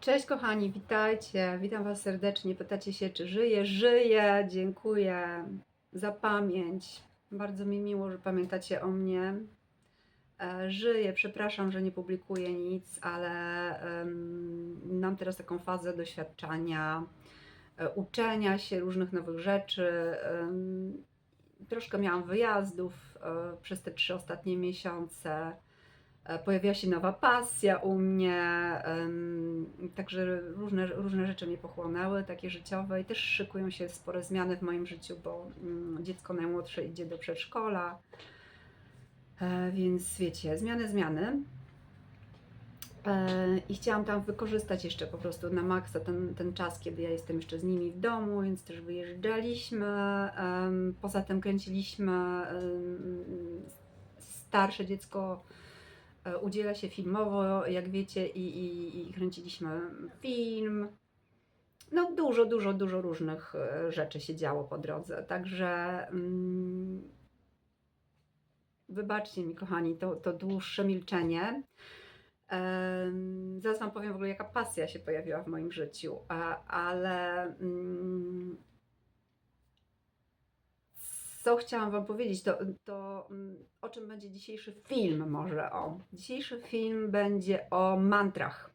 Cześć kochani, witajcie. Witam Was serdecznie. Pytacie się, czy żyję? Żyję. Dziękuję za pamięć. Bardzo mi miło, że pamiętacie o mnie. E, Żyję. Przepraszam, że nie publikuję nic, ale em, mam teraz taką fazę doświadczania, e, uczenia się różnych nowych rzeczy. em, Troszkę miałam wyjazdów e, przez te trzy ostatnie miesiące. E, Pojawiła się nowa pasja u mnie, także różne, różne rzeczy mnie pochłonęły, takie życiowe i też szykują się spore zmiany w moim życiu, bo mm, dziecko najmłodsze idzie do przedszkola, E, więc wiecie, zmiany, zmiany. E, I chciałam tam wykorzystać jeszcze po prostu na maksa ten, ten czas, kiedy ja jestem jeszcze z nimi w domu, więc też wyjeżdżaliśmy. Poza tym kręciliśmy starsze dziecko udziela się filmowo, jak wiecie, i, i, i kręciliśmy film. No dużo, dużo, dużo różnych e, rzeczy się działo po drodze, także mm, wybaczcie mi kochani to, to dłuższe milczenie. Em, Zaraz Wam powiem w ogóle jaka pasja się pojawiła w moim życiu, a, ale mm, co chciałam Wam powiedzieć, to, to mm, o czym będzie dzisiejszy film może o. Dzisiejszy film będzie o mantrach.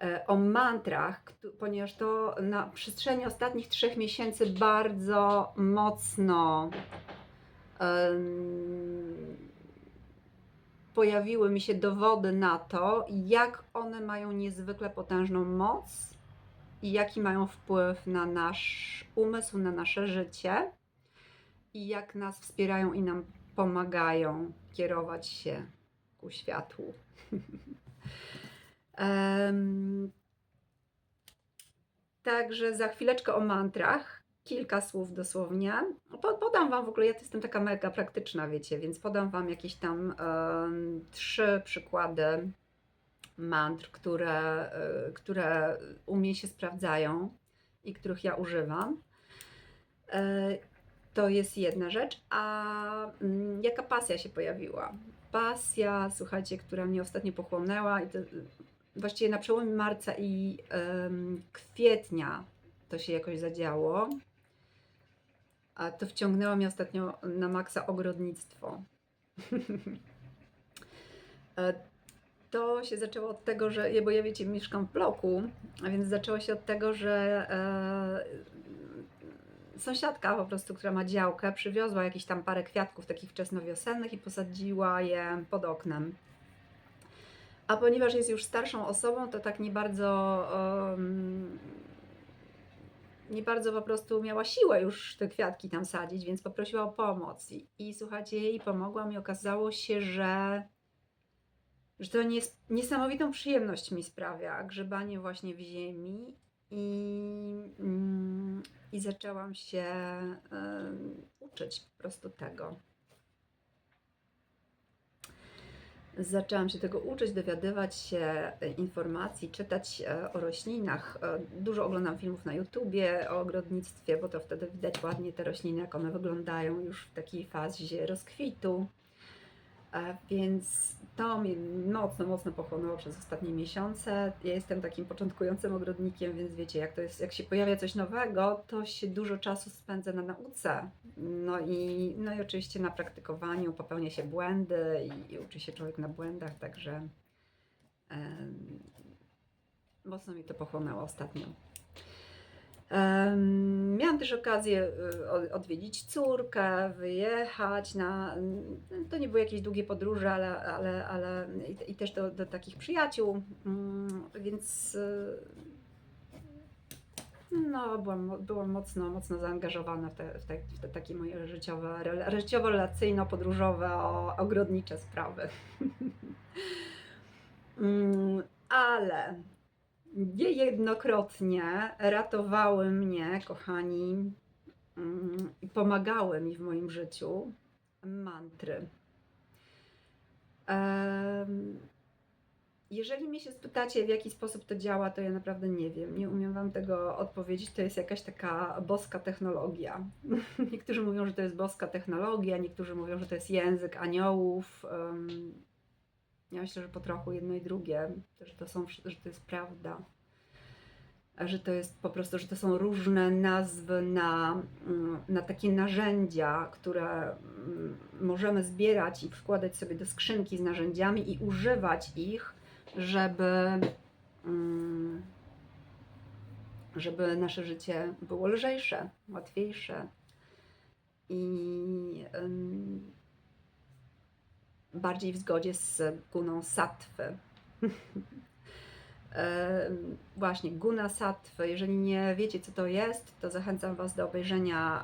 E, O mantrach, ponieważ to na przestrzeni ostatnich trzech miesięcy bardzo mocno pojawiły mi się dowody na to, jak one mają niezwykle potężną moc i jaki mają wpływ na nasz umysł, na nasze życie i jak nas wspierają i nam pomagają kierować się ku światłu. Em, Także za chwileczkę o mantrach. Kilka słów dosłownie. Po- Podam Wam w ogóle, ja jestem taka mega praktyczna, wiecie, więc podam Wam jakieś tam em, trzy przykłady mantr, które, y, które u mnie się sprawdzają i których ja używam. E, To jest jedna rzecz. A mm, jaka pasja się pojawiła? Pasja, słuchajcie, która mnie ostatnio pochłonęła i to y, właściwie na przełomie marca i em, kwietnia to się jakoś zadziało. A to wciągnęło mnie ostatnio na maksa ogrodnictwo. E, To się zaczęło od tego, że, bo ja wiecie, mieszkam w bloku, a więc zaczęło się od tego, że e, sąsiadka po prostu, która ma działkę, przywiozła jakieś tam parę kwiatków takich wczesnowiosennych i posadziła je pod oknem. A ponieważ jest już starszą osobą, to tak nie bardzo, em, nie bardzo po prostu miała siłę już te kwiatki tam sadzić, więc poprosiła o pomoc. I, i słuchajcie, jej pomogłam i okazało się, że, że to nies, niesamowitą przyjemność mi sprawia grzebanie właśnie w ziemi i, mm, i zaczęłam się em, uczyć po prostu tego. Zaczęłam się tego uczyć, dowiadywać się informacji, czytać e, o roślinach. E, Dużo oglądam filmów na YouTubie o ogrodnictwie, bo to wtedy widać ładnie te rośliny, jak one wyglądają już w takiej fazie rozkwitu. E, Więc to mnie mocno, mocno pochłonęło przez ostatnie miesiące. Ja jestem takim początkującym ogrodnikiem, więc wiecie, jak to jest, jak się pojawia coś nowego, to się dużo czasu spędza na nauce. No i, no i oczywiście na praktykowaniu popełnia się błędy i, i uczy się człowiek na błędach, także mocno mi to pochłonęło ostatnio. Miałam też okazję o- odwiedzić córkę, wyjechać na. To nie były jakieś długie podróże, ale, ale, ale i, też do, do takich przyjaciół, mm, więc y, no, byłam, byłam mocno, mocno zaangażowana w te, w te, w te takie moje życiowe, rela- życiowo-relacyjno-podróżowe, ogrodnicze sprawy. Mm, ale niejednokrotnie ratowały mnie, kochani, mm, i pomagały mi w moim życiu mantry. Jeżeli mnie się spytacie, w jaki sposób to działa, to ja naprawdę nie wiem. Nie umiem Wam tego odpowiedzieć. To jest jakaś taka boska technologia. Niektórzy mówią, że to jest boska technologia, niektórzy mówią, że to jest język aniołów. Ja myślę, że po trochu jedno i drugie, że to, są, że to jest prawda. Że to jest po prostu, że to są różne nazwy na, mm, na takie narzędzia, które mm, możemy zbierać i wkładać sobie do skrzynki z narzędziami i używać ich, żeby, mm, żeby nasze życie było lżejsze, łatwiejsze i bardziej w zgodzie z guną sattwy. Em, Właśnie, guna sattwy. Jeżeli nie wiecie, co to jest, to zachęcam Was do obejrzenia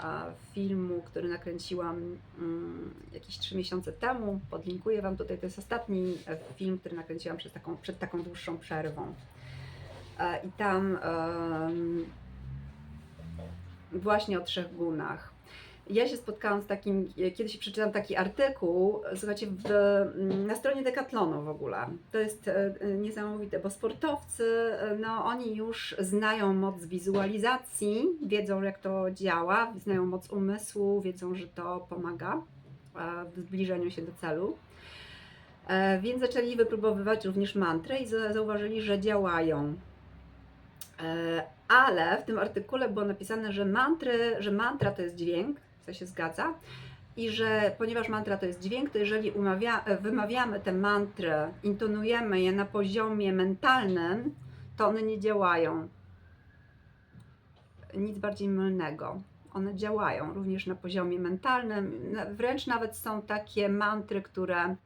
filmu, który nakręciłam mm, jakieś 3 miesiące temu. Podlinkuję Wam tutaj. To jest ostatni e, film, który nakręciłam przed taką, przed taką dłuższą przerwą. E, I tam właśnie o trzech gunach. Ja się spotkałam z takim, kiedyś przeczytałam taki artykuł, słuchajcie, w, na stronie Decathlonu w ogóle. To jest e, niesamowite, bo sportowcy, e, no oni już znają moc wizualizacji, wiedzą jak to działa, znają moc umysłu, wiedzą, że to pomaga e, w zbliżeniu się do celu. E, Więc zaczęli wypróbowywać również mantrę i za- zauważyli, że działają. E, Ale w tym artykule było napisane, że mantry, że mantra to jest dźwięk, co się zgadza, i że ponieważ mantra to jest dźwięk, to jeżeli umawia, wymawiamy te mantry, intonujemy je na poziomie mentalnym, to one nie działają. Nic bardziej mylnego. One działają również na poziomie mentalnym. Wręcz nawet są takie mantry, które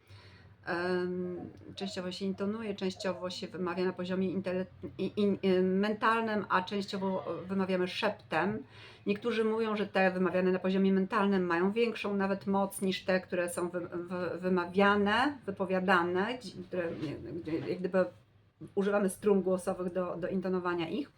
częściowo się intonuje, częściowo się wymawia na poziomie y, mentalnym, a częściowo wymawiamy szeptem. Niektórzy mówią, że te wymawiane na poziomie mentalnym mają większą nawet moc niż te, które są wy, wy, wymawiane, wypowiadane, które jak gdyby używamy strun głosowych do, do intonowania ich.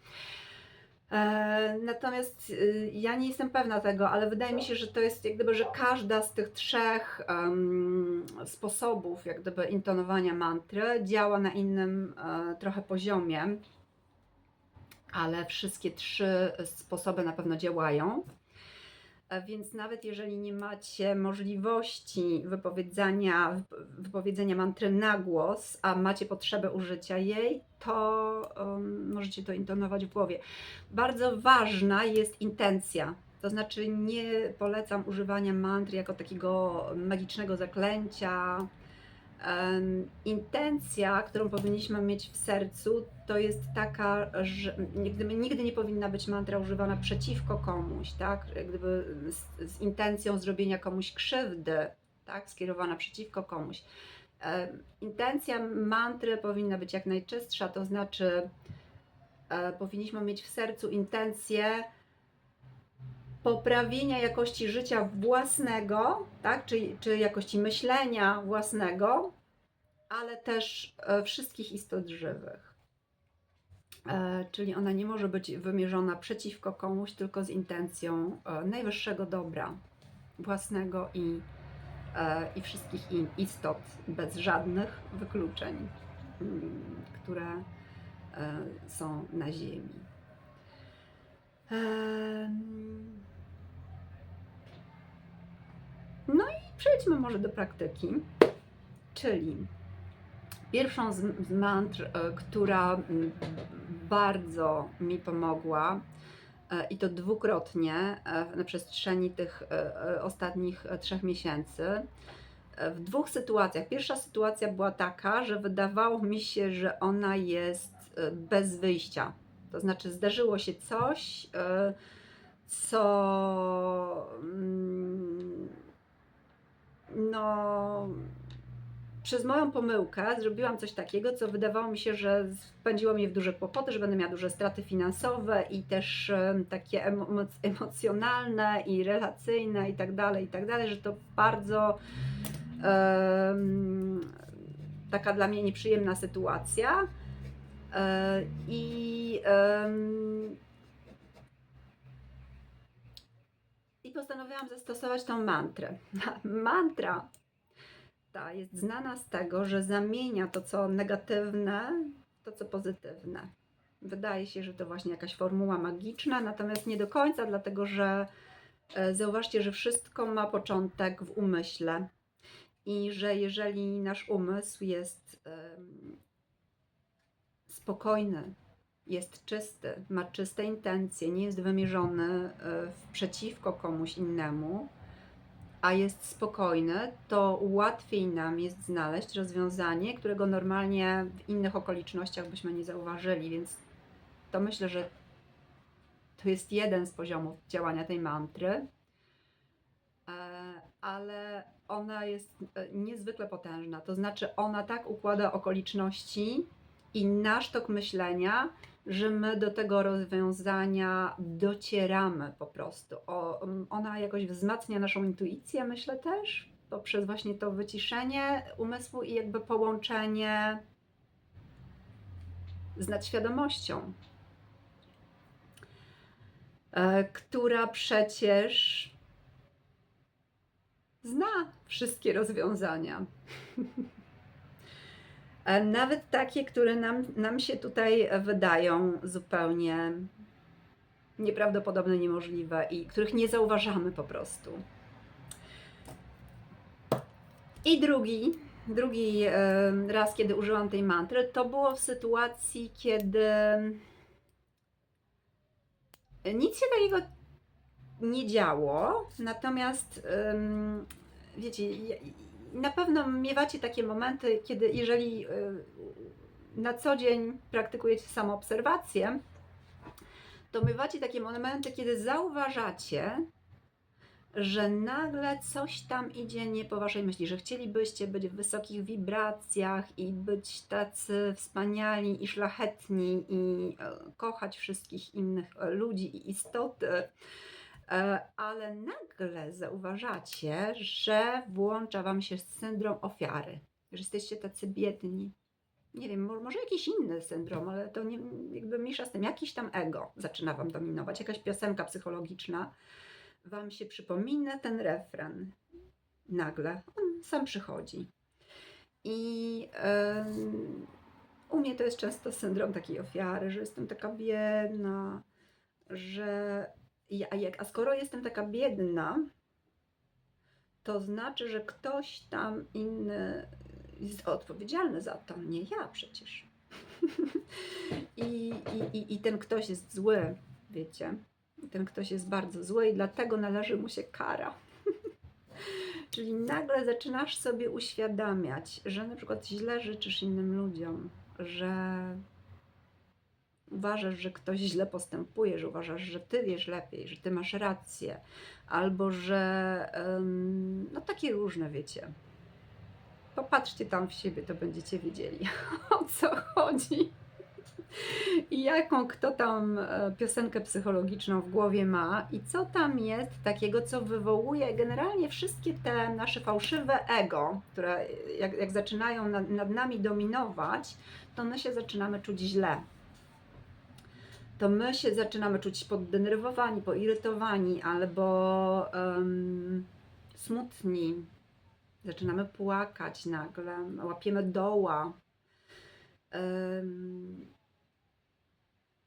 Natomiast y, ja nie jestem pewna tego, ale wydaje mi się, że to jest jak gdyby, że każda z tych trzech em, sposobów jak gdyby intonowania mantry działa na innym e, trochę poziomie, ale wszystkie trzy sposoby na pewno działają. E, Więc nawet jeżeli nie macie możliwości wypowiedzenia, wypowiedzenia mantry na głos, a macie potrzebę użycia jej, to em, możecie to intonować w głowie. Bardzo ważna jest intencja. To znaczy, nie polecam używania mantry jako takiego magicznego zaklęcia. Intencja, którą powinniśmy mieć w sercu, to jest taka, że gdyby nigdy nie powinna być mantra używana przeciwko komuś, tak? Gdyby z, z intencją zrobienia komuś krzywdy, tak? Skierowana przeciwko komuś. Intencja mantry powinna być jak najczystsza, to znaczy e, powinniśmy mieć w sercu intencję poprawienia jakości życia własnego, tak? czy, czy jakości myślenia własnego, ale też e, wszystkich istot żywych. E, Czyli ona nie może być wymierzona przeciwko komuś, tylko z intencją e, najwyższego dobra własnego i, i wszystkich istot bez żadnych wykluczeń, mm, które są na Ziemi. Em, No i przejdźmy może do praktyki. Czyli pierwszą z, mantr, e, która bardzo mi pomogła, e, i to dwukrotnie e, na przestrzeni tych ostatnich trzech miesięcy. W dwóch sytuacjach. Pierwsza sytuacja była taka, że wydawało mi się, że ona jest bez wyjścia. To znaczy, zdarzyło się coś, co mm, no, przez moją pomyłkę zrobiłam coś takiego, co wydawało mi się, że wpędziło mnie w duże kłopoty, że będę miała duże straty finansowe i też takie emo- emocjonalne i relacyjne i tak dalej, i tak dalej, że to bardzo em, taka dla mnie nieprzyjemna sytuacja. E, I em, postanowiłam zastosować tą mantrę. Mantra ta jest znana z tego, że zamienia to, co negatywne, to, co pozytywne. Wydaje się, że to właśnie jakaś formuła magiczna, natomiast nie do końca, dlatego że e, zauważcie, że wszystko ma początek w umyśle. i że jeżeli nasz umysł jest spokojny, jest czysty, ma czyste intencje, nie jest wymierzony e, w przeciwko komuś innemu, a jest spokojny, to łatwiej nam jest znaleźć rozwiązanie, którego normalnie w innych okolicznościach byśmy nie zauważyli, więc to myślę, że to jest jeden z poziomów działania tej mantry, E, ale ona jest e, niezwykle potężna. To znaczy, ona tak układa okoliczności i nasz tok myślenia, że my do tego rozwiązania docieramy po prostu. O, mm, ona jakoś wzmacnia naszą intuicję, myślę też, poprzez właśnie to wyciszenie umysłu i jakby połączenie z nadświadomością, e, która przecież zna wszystkie rozwiązania. E, Nawet takie, które nam, nam się tutaj wydają zupełnie nieprawdopodobne, niemożliwe i których nie zauważamy po prostu. I drugi, drugi e, raz, kiedy użyłam tej mantry, to było w sytuacji, kiedy nic się takiego nie działo, natomiast wiecie, na pewno miewacie takie momenty, kiedy jeżeli y, na co dzień praktykujecie samoobserwację, to miewacie takie momenty, kiedy zauważacie, że nagle coś tam idzie nie po waszej myśli, że chcielibyście być w wysokich wibracjach i być tacy wspaniali i szlachetni i e, kochać wszystkich innych e, ludzi i istoty, ale nagle zauważacie, że włącza wam się syndrom ofiary, że jesteście tacy biedni. Nie wiem, mo- może jakiś inny syndrom, ale to nie, jakby mniejsza z tym, jakiś tam ego zaczyna wam dominować, jakaś piosenka psychologiczna wam się przypomina ten refren. Nagle on sam przychodzi. I u mnie to jest często syndrom takiej ofiary, że jestem taka biedna, że a, jak, a skoro jestem taka biedna, to znaczy, że ktoś tam inny jest odpowiedzialny za to, nie ja przecież. I, i, i, ten ktoś jest zły, wiecie. Ten ktoś jest bardzo zły i dlatego należy mu się kara. Czyli nagle zaczynasz sobie uświadamiać, że na przykład źle życzysz innym ludziom, że uważasz, że ktoś źle postępuje, że uważasz, że ty wiesz lepiej, że ty masz rację, albo że no takie różne wiecie. Popatrzcie tam w siebie, to będziecie wiedzieli o co chodzi. I jaką kto tam e, piosenkę psychologiczną w głowie ma i co tam jest takiego, co wywołuje generalnie wszystkie te nasze fałszywe ego, które jak, jak zaczynają nad, nad nami dominować, to my się zaczynamy czuć źle to my się zaczynamy czuć poddenerwowani, poirytowani albo em, smutni. Zaczynamy płakać nagle, łapiemy doła. Em,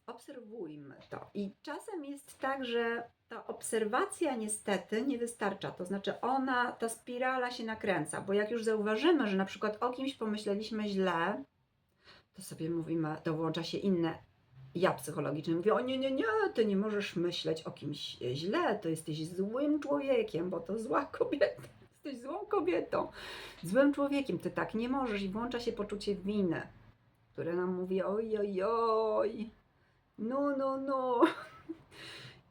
obserwujmy to. I czasem jest tak, że ta obserwacja niestety nie wystarcza. To znaczy ona, ta spirala się nakręca, bo jak już zauważymy, że na przykład o kimś pomyśleliśmy źle, to sobie mówimy, to włącza się inne ja psychologicznie mówię, o nie, nie, nie, ty nie możesz myśleć o kimś źle, to jesteś złym człowiekiem, bo to zła kobieta, jesteś złą kobietą, złym człowiekiem, ty tak nie możesz i włącza się poczucie winy, które nam mówi, oj, oj, oj, no, no, no.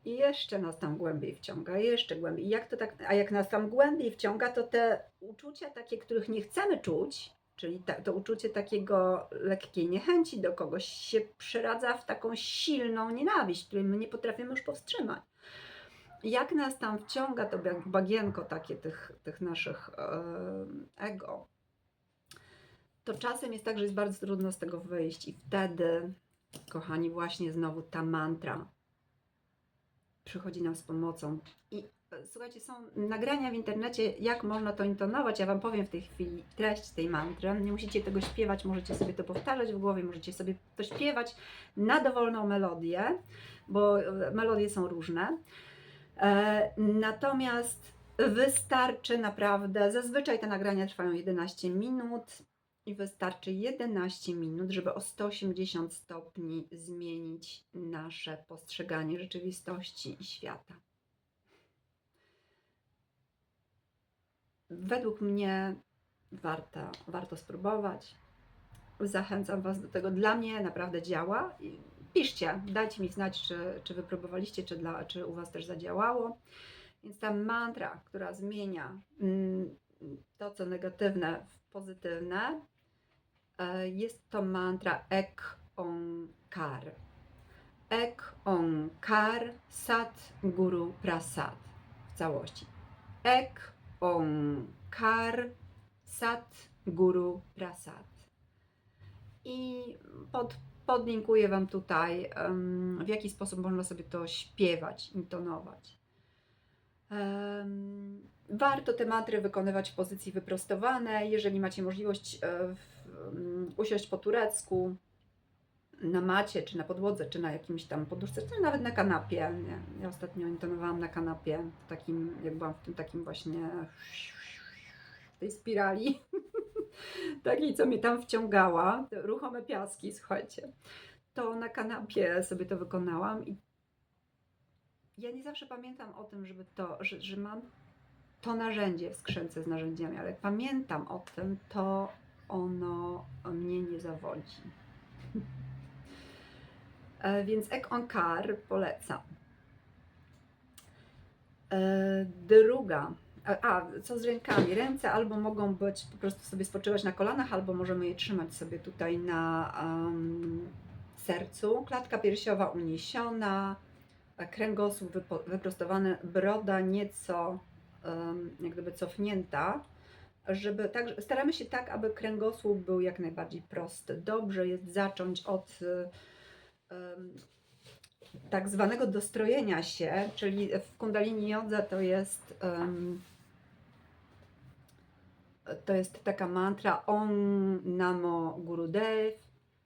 I jeszcze nas tam głębiej wciąga, jeszcze głębiej. Jak to tak, a jak nas tam głębiej wciąga, to te uczucia takie, których nie chcemy czuć, czyli to uczucie takiego lekkiej niechęci do kogoś się przeradza w taką silną nienawiść, której my nie potrafimy już powstrzymać. Jak nas tam wciąga to bagienko takie tych, tych naszych e, ego, to czasem jest tak, że jest bardzo trudno z tego wyjść i wtedy, kochani, właśnie znowu ta mantra przychodzi nam z pomocą. I słuchajcie, są nagrania w internecie, jak można to intonować. Ja Wam powiem w tej chwili treść tej mantry. Nie musicie tego śpiewać, możecie sobie to powtarzać w głowie, możecie sobie to śpiewać na dowolną melodię, bo e, melodie są różne. E, natomiast Wystarczy naprawdę, zazwyczaj te nagrania trwają 11 minut i wystarczy 11 minut, żeby o 180 stopni zmienić nasze postrzeganie rzeczywistości i świata. Według mnie warto, warto spróbować. Zachęcam Was do tego. Dla mnie naprawdę działa. Piszcie, dajcie mi znać, czy, czy wypróbowaliście, czy, dla, czy u Was też zadziałało. Więc ta mantra, która zmienia mm, to, co negatywne w pozytywne, e, jest to mantra Ek Onkar. Ek Onkar Sat Guru Prasad w całości. Ek Onkar Sat Guru Prasad. I pod, podlinkuję Wam tutaj, w jaki sposób można sobie to śpiewać, intonować. Warto te mantry wykonywać w pozycji wyprostowanej. Jeżeli macie możliwość e, usiąść po turecku, na macie, czy na podłodze, czy na jakimś tam poduszce, czy nawet na kanapie. Nie? Ja ostatnio intonowałam na kanapie, w takim, jak byłam w tym takim właśnie w tej spirali, takiej, co mnie tam wciągała, ruchome piaski, słuchajcie. To na kanapie sobie to wykonałam i ja nie zawsze pamiętam o tym, żeby to, że, że mam to narzędzie w skrzynce z narzędziami, ale jak pamiętam o tym, to ono mnie nie zawodzi. E, Więc Ek Onkar polecam. E, Druga. A, a, co z rękami? Ręce albo mogą być po prostu sobie spoczywać na kolanach, albo możemy je trzymać sobie tutaj na em, sercu. Klatka piersiowa uniesiona, e, kręgosłup wyprostowany, broda nieco em, jak gdyby cofnięta, żeby tak, staramy się tak, aby kręgosłup był jak najbardziej prosty. Dobrze jest zacząć od tak zwanego dostrojenia się, czyli w kundalini jodze to jest to jest taka mantra Om Namo Gurudev,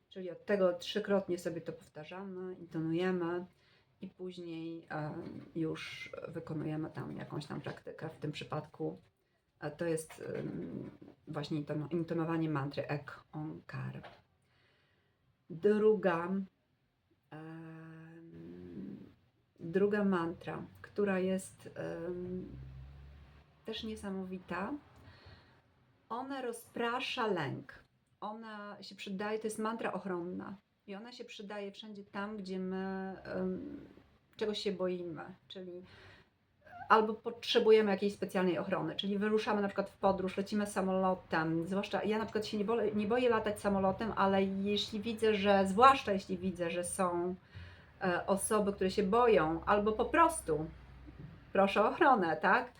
czyli od tego trzykrotnie sobie to powtarzamy, intonujemy i później już wykonujemy tam jakąś tam praktykę. W tym przypadku e, to jest właśnie intono- intonowanie mantry Ek Onkar. Druga, druga mantra, która jest też niesamowita, ona rozprasza lęk. Ona się przydaje, to jest mantra ochronna. I ona się przydaje wszędzie tam, gdzie my em, czegoś się boimy, czyli albo potrzebujemy jakiejś specjalnej ochrony, czyli wyruszamy na przykład w podróż, lecimy samolotem, zwłaszcza ja na przykład się nie boję, nie boję latać samolotem, ale jeśli widzę, że, zwłaszcza jeśli widzę, że są e, osoby, które się boją, albo po prostu proszę o ochronę, tak?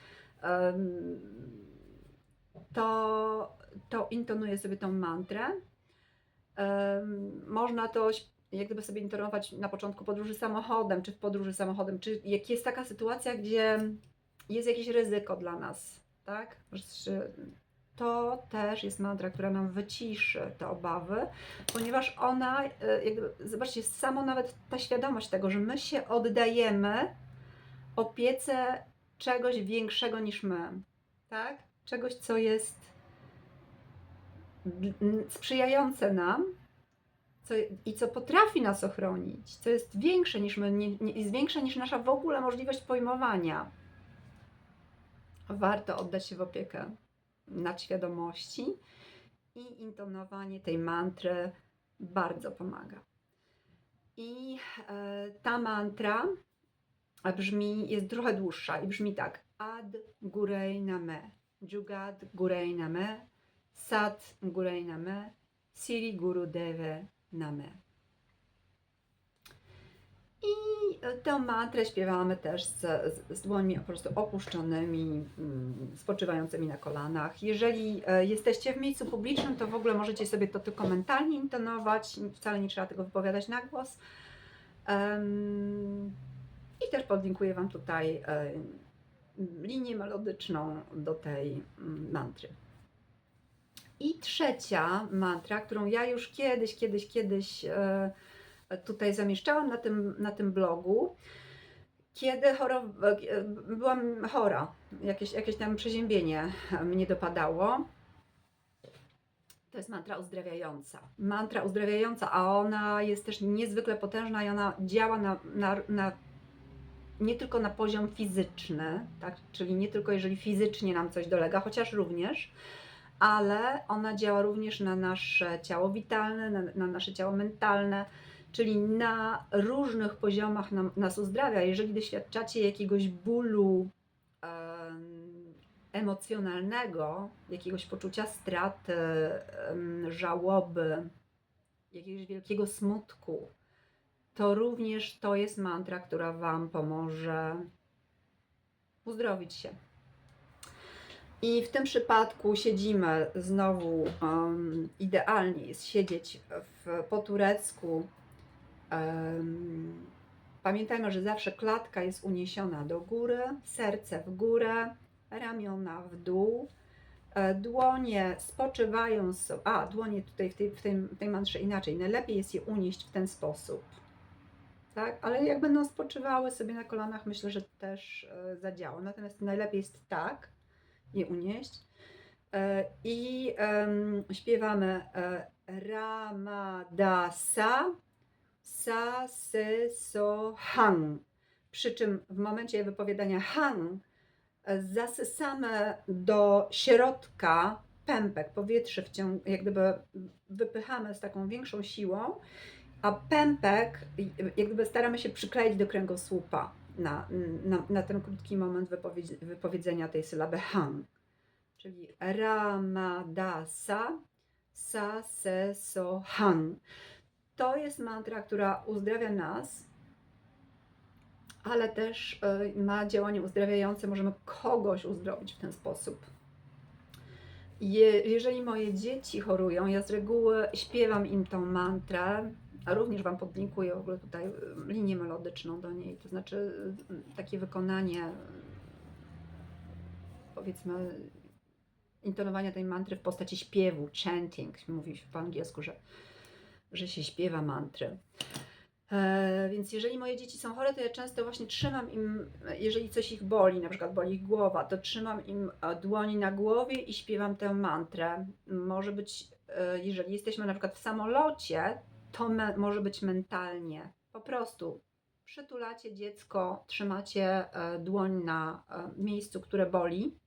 To, to intonuję sobie tą mantrę. Można to jak gdyby sobie intonować na początku podróży samochodem, czy w podróży samochodem, czy jak jest taka sytuacja, gdzie jest jakieś ryzyko dla nas, tak? To też jest mantra, która nam wyciszy te obawy, ponieważ ona, e, jak gdyby, zobaczcie, samo nawet ta świadomość tego, że my się oddajemy opiece czegoś większego niż my, tak? Czegoś, co jest sprzyjające nam co, i co potrafi nas ochronić, co jest większe niż my, nie, nie, jest większe niż nasza w ogóle możliwość pojmowania. Warto oddać się w opiekę nadświadomości i intonowanie tej mantry bardzo pomaga. I e, ta mantra brzmi, jest trochę dłuższa i brzmi tak. Ad Gurei Name, Jugat Gurei Name, Sat Gurei Name, Siri Guru Deve Name. I tę mantrę śpiewamy też z, z, dłońmi po prostu opuszczonymi, mm, spoczywającymi na kolanach. Jeżeli e, jesteście w miejscu publicznym, to w ogóle możecie sobie to tylko mentalnie intonować, wcale nie trzeba tego wypowiadać na głos. I też podlinkuję Wam tutaj e, linię melodyczną do tej mm, mantry. I trzecia mantra, którą ja już kiedyś, kiedyś, kiedyś e, tutaj zamieszczałam na tym, na tym blogu. Kiedy chorow... e, byłam chora, jakieś, jakieś tam przeziębienie mnie dopadało, to jest mantra uzdrawiająca. Mantra uzdrawiająca, a ona jest też niezwykle potężna i ona działa na, na, na nie tylko na poziom fizyczny, tak? czyli nie tylko jeżeli fizycznie nam coś dolega, chociaż również, ale ona działa również na nasze ciało witalne, na, na nasze ciało mentalne, czyli na różnych poziomach nam, nas uzdrawia. Jeżeli doświadczacie jakiegoś bólu em, emocjonalnego, jakiegoś poczucia straty, em, żałoby, jakiegoś wielkiego smutku, to również to jest mantra, która Wam pomoże uzdrowić się. I w tym przypadku siedzimy znowu, um, idealnie jest siedzieć w, po turecku. Um, pamiętajmy, że zawsze klatka jest uniesiona do góry, serce w górę, ramiona w dół, e, dłonie spoczywają, a dłonie tutaj w tej, w, tej, w tej mantrze inaczej, najlepiej jest je unieść w ten sposób. Tak, ale jak będą spoczywały sobie na kolanach, myślę, że też e, zadziała. Natomiast najlepiej jest tak, je unieść. E, I śpiewamy e, Ramadasa Sa Se So Hang. Przy czym w momencie wypowiadania hang e, zasysamy do środka pępek, powietrze wciąg, jak gdyby wypychamy z taką większą siłą, a pępek jak gdyby staramy się przykleić do kręgosłupa na, na, na ten krótki moment wypowiedz, wypowiedzenia tej sylaby hang. Czyli Ramadasa Sa Se So Hang. To jest mantra, która uzdrawia nas, ale też y, ma działanie uzdrawiające. Możemy kogoś uzdrowić w ten sposób. Je, jeżeli moje dzieci chorują, ja z reguły śpiewam im tą mantrę, a również Wam podlinkuję w ogóle tutaj y, linię melodyczną do niej, to znaczy y, takie wykonanie, y, powiedzmy, intonowania tej mantry w postaci śpiewu, chanting, mówi po angielsku, że, że się śpiewa mantry. E, więc jeżeli moje dzieci są chore, to ja często właśnie trzymam im, jeżeli coś ich boli, na przykład boli ich głowa, to trzymam im e, dłoni na głowie i śpiewam tę mantrę. Może być, e, jeżeli jesteśmy na przykład w samolocie, to może być mentalnie. Po prostu przytulacie dziecko, trzymacie e, dłoń na e, miejscu, które boli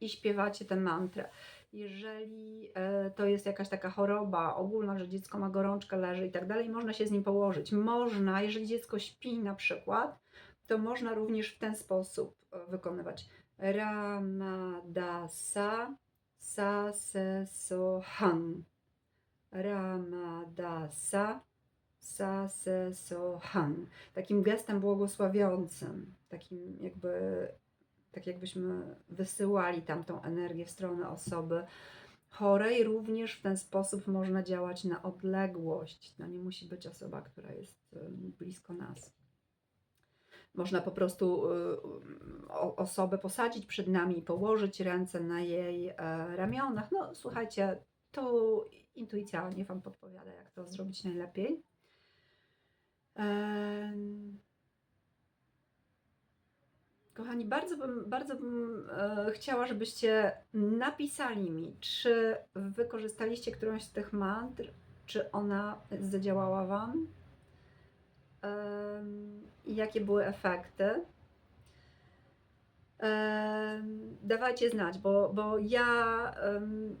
i śpiewacie tę mantrę. Jeżeli e, to jest jakaś taka choroba ogólna, że dziecko ma gorączkę, leży i tak dalej, można się z nim położyć. Można, jeżeli dziecko śpi na przykład, to można również w ten sposób wykonywać. Ramadasa sa se so han. Ramadasa sa se so han. Takim gestem błogosławiącym, takim jakby tak jakbyśmy wysyłali tam tą energię w stronę osoby chorej. Również w ten sposób można działać na odległość. To nie musi być osoba, która jest blisko nas. Można po prostu osobę posadzić przed nami i położyć ręce na jej e, ramionach. No słuchajcie, to intuicja nie Wam podpowiada, jak to zrobić najlepiej. Kochani, bardzo bym, bardzo bym e, chciała, żebyście napisali mi, czy wykorzystaliście którąś z tych mantr, czy ona zadziałała Wam jakie były efekty. Dawajcie znać, bo, bo ja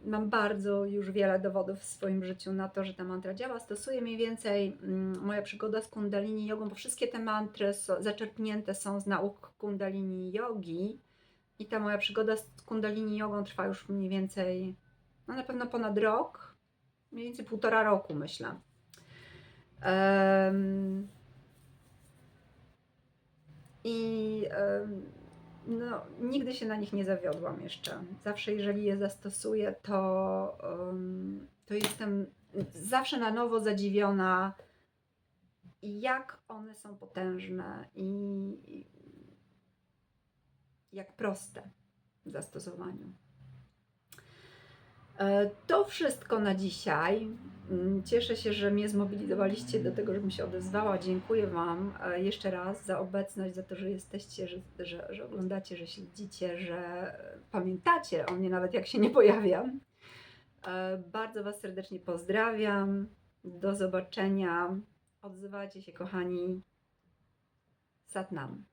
mam bardzo już wiele dowodów w swoim życiu na to, że ta mantra działa. Stosuję mniej więcej mm, moja przygoda z Kundalini Jogą, bo wszystkie te mantry zaczerpnięte są z nauk Kundalini Jogi i ta moja przygoda z Kundalini Jogą trwa już mniej więcej, no na pewno ponad rok, mniej więcej półtora roku myślę. Em, I em, no, nigdy się na nich nie zawiodłam jeszcze. Zawsze, jeżeli je zastosuję, to, em, to jestem zawsze na nowo zadziwiona, jak one są potężne i i jak proste w zastosowaniu. E, To wszystko na dzisiaj. Mm, Cieszę się, że mnie zmobilizowaliście do tego, żebym się odezwała. Dziękuję Wam e, jeszcze raz za obecność, za to, że jesteście, że, że, że oglądacie, że śledzicie, że pamiętacie o mnie, nawet jak się nie pojawiam. E, Bardzo Was serdecznie pozdrawiam. Do zobaczenia. Odzywajcie się, kochani. Satnam.